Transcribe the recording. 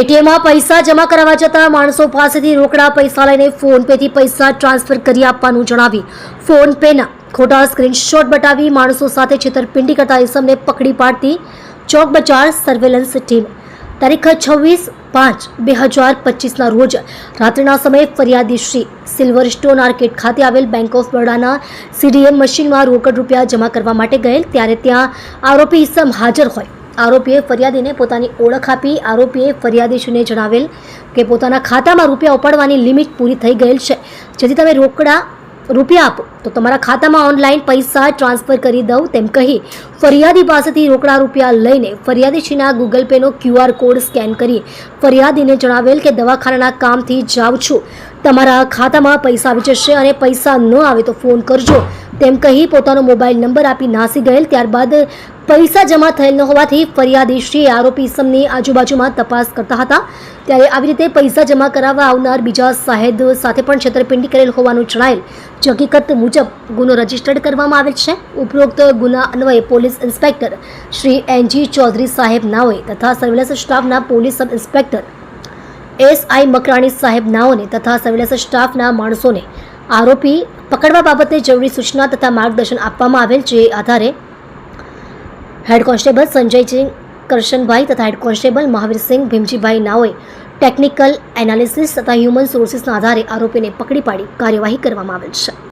એટીએમમાં પૈસા જમા કરાવવા જતાં માણસો પાસેથી રોકડા પૈસા લઈને ફોન પેથી પૈસા ટ્રાન્સફર કરી આપવાનું જણાવી. ફોન પેના ખોટા સ્ક્રીનશોટ બતાવી માણસો સાથે છેતરપિંડી કરતા ઇસમને પકડી પાડતી ચોક બજાર સર્વેલન્સ ટીમ. તારીખ છવ્વીસ પાંચ બે હજાર પચીસના રોજ રાત્રિના સમયે ફરિયાદી શ્રી સિલ્વર સ્ટોન આર્કેટ ખાતે આવેલ બેંક ઓફ બરોડાના સીડીએમ મશીનમાં રોકડ રૂપિયા જમા કરવા માટે ગયેલ, ત્યારે ત્યાં આરોપી ઇસમ હાજર હોય. આરોપીએ ફરિયાદીને પોતાની ઓળખ આપી. આરોપીએ ફરિયાદીશ્રીને જણાવેલ કે પોતાના ખાતામાં રૂપિયા ઉપાડવાની લિમિટ પૂરી થઈ ગયેલ છે. જેથી તમે રોકડા રૂપિયા આપો, તો તમારા ખાતામાં ઓનલાઈન પૈસા ટ્રાન્સફર કરી દઉં તેમ કહી ફરિયાદી પાસેથી રોકડા રૂપિયા લઈને ફરિયાદીશ્રીના ગૂગલ પેનો ક્યુઆર કોડ સ્કેન કરી ફરિયાદીને જણાવેલ કે દવાખાનાના કામથી જાઉં છું. તમારા ખાતામાં પૈસા આવી જશે અને પૈસા ન આવે તો ફોન કરજો, તેમ કહી પોતાનો મોબાઈલ નંબર આપી નાસી ગયેલ. ત્યારબાદ પૈસા જમા થયેલ ન હોવાથી ફરિયાદીશ્રીએ આરોપી ઇસમની આજુબાજુમાં તપાસ કરતા હતા. ત્યારે આવી રીતે પૈસા જમા કરાવવા આવનાર બીજા સાહેદ સાથે પણ છેતરપિંડી કરેલ હોવાનું જણાયેલ હકીકત મુજબ ગુનો રજીસ્ટર્ડ કરવામાં આવેલ છે. ઉપરોક્ત ગુના અન્વયે police inspector Shri N G Chaudhary સાહેબ નાઓએ તથા સર્વેલન્સ સ્ટાફના police sub inspector S I Makrani સાહેબ નાઓને તથા સર્વેલન્સ સ્ટાફના માણસોને આરોપી પકડવા બાબતે જરૂરી સૂચના તથા માર્ગદર્શન આપવામાં આવેલ જે આધારે હેડ કોન્સ્ટેબલ સંજયસિંહ કરશનભાઈ તથા હેડ કોન્સ્ટેબલ મહાવીરસિંહ ભીમજીભાઈ નાઓએ ટેકનિકલ એનાલિસિસ તથા હ્યુમન સોર્સિસના આધારે આરોપીને પકડી પાડી કાર્યવાહી કરવામાં આવેલ છે.